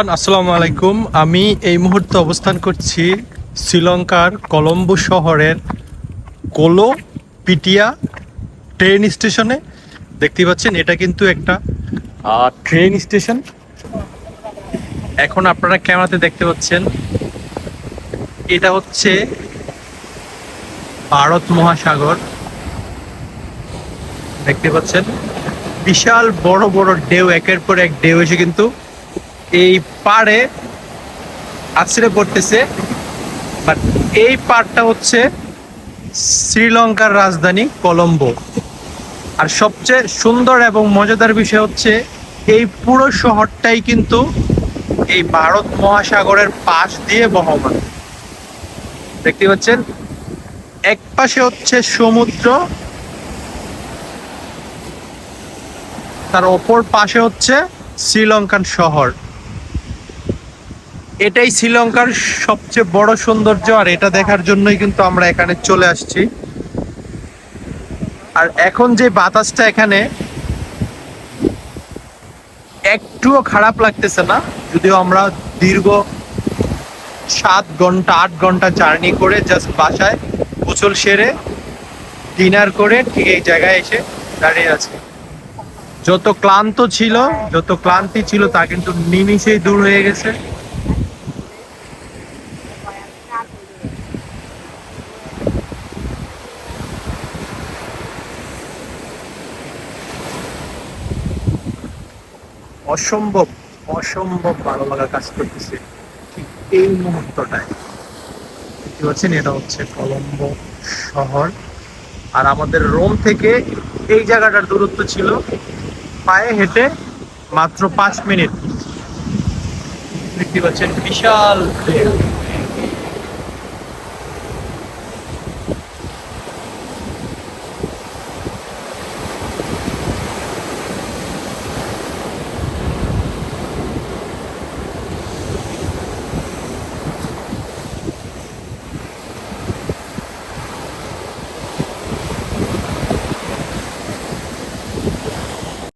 আসসালামু আলাইকুম। আমি এই মুহূর্তে অবস্থান করছি শ্রীলঙ্কার কলম্বো শহরের কোলো পিটিয়া ট্রেন স্টেশনে। দেখতে পাচ্ছেন, এটা কিন্তু একটা ট্রেন স্টেশন। এখন আপনারা ক্যামেরাতে দেখতে পাচ্ছেন, এটা হচ্ছে ভারত মহাসাগর। দেখতে পাচ্ছেন, বিশাল বড় বড় ঢেউ, একের পর এক ঢেউ এসে কিন্তু এই পাড়ে আছড়ে পড়তেছে বাট এই পাড়টা হচ্ছে শ্রীলঙ্কার রাজধানী কলম্বো। আর সবচেয়ে সুন্দর এবং মজাদার বিষয় হচ্ছে, এই পুরো শহরটাই কিন্তু এই ভারত মহাসাগরের পাশ দিয়ে বহমান। দেখতে পাচ্ছেন? এক পাশে হচ্ছে সমুদ্র, তার অপর পাশে হচ্ছে শ্রীলঙ্কান শহর। এটাই শ্রীলঙ্কার সবচেয়ে বড় সৌন্দর্য, আর এটা দেখার জন্যই কিন্তু আমরা এখানে চলে আসছি। আর এখন যে বাতাসটা এখানে, একটুও খারাপ লাগতেছে না, যদিও আমরা দীর্ঘ সাত ঘণ্টা, আট ঘণ্টা জার্নি করে জাস্ট বাসায় গোসল সেরে, ডিনার করে ঠিক এই জায়গায় এসে দাঁড়িয়ে আছে। যত ক্লান্ত ছিল, যত ক্লান্তি ছিল তা কিন্তু নিমিষেই দূর হয়ে গেছে। অসম্ভব অসম্ভব ভালো লাগা কাজ করতেছে। ঠিক এই মুহূর্তটায়। দেখতে পাচ্ছেন, এটা হচ্ছে কলম্বো শহর। আর আমাদের রোম থেকে এই জায়গাটার দূরত্ব ছিল পায়ে হেঁটে মাত্র পাঁচ মিনিট। দেখতে পাচ্ছেন, বিশাল।